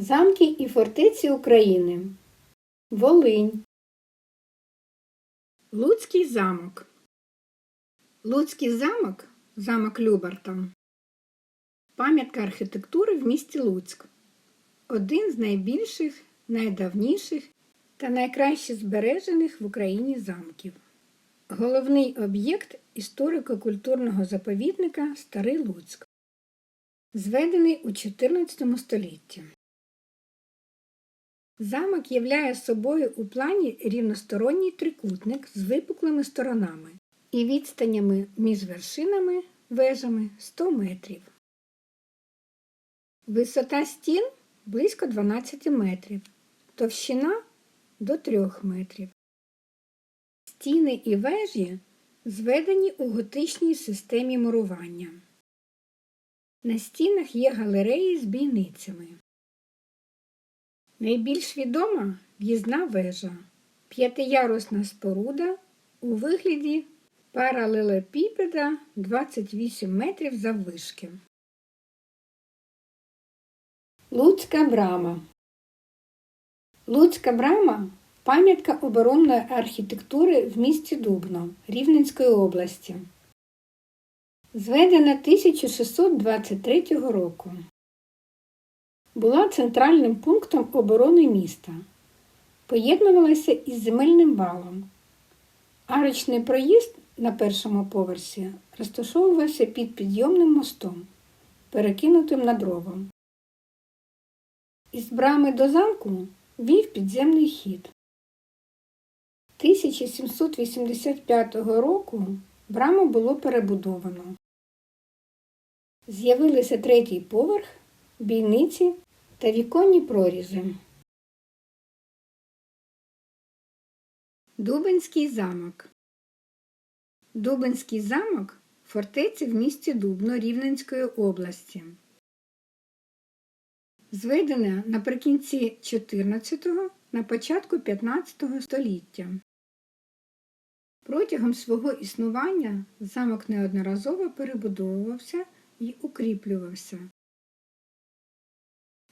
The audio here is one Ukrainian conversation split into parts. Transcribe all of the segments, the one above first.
Замки і фортеці України. Волинь. Луцький замок. Луцький замок замок Любарта. Пам'ятка архітектури в місті Луцьк. Один з найбільших, найдавніших та найкраще збережених в Україні замків. Головний об'єкт історико-культурного заповідника Старий Луцьк. Зведений у 14 столітті. Замок являє собою у плані рівносторонній трикутник з випуклими сторонами і відстанями між вершинами вежами 100 метрів. Висота стін близько 12 метрів, товщина до 3 метрів. Стіни і вежі зведені у готичній системі мурування. На стінах є галереї з бійницями. Найбільш відома в'їзна вежа п'ятиярусна споруда у вигляді паралелепіпеда 28 метрів заввишки. Луцька брама Луцька брама пам'ятка оборонної архітектури в місті Дубно Рівненської області. Зведена 1623 року. Була центральним пунктом оборони міста. Поєднувалася із земельним валом. Арочний проїзд на першому поверсі розташовувався під підйомним мостом, перекинутим над ровом. Із брами до замку вів підземний хід. 1785 року браму було перебудовано. З'явилися третій поверх, бійниці та віконні прорізи. Дубинський замок Дубинський замок фортеця в місті Дубно Рівненської області. Зведена наприкінці 14-го, на початку 15 століття. Протягом свого існування замок неодноразово перебудовувався і укріплювався.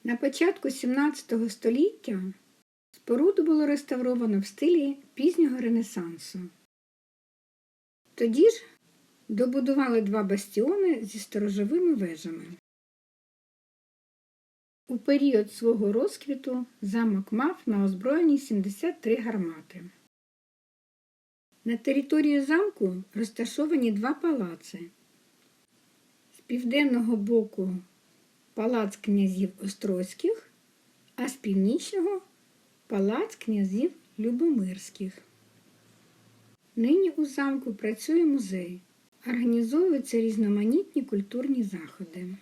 На початку 17 століття споруду було реставровано в стилі пізнього Ренесансу. Тоді ж добудували два бастіони зі сторожовими вежами. У період свого розквіту замок мав на озброєнні 73 гармати. На території замку розташовані два палаци. З південного боку палац князів Острозьких, а з північного палац князів Любомирських. Нині у замку працює музей, організовуються різноманітні культурні заходи.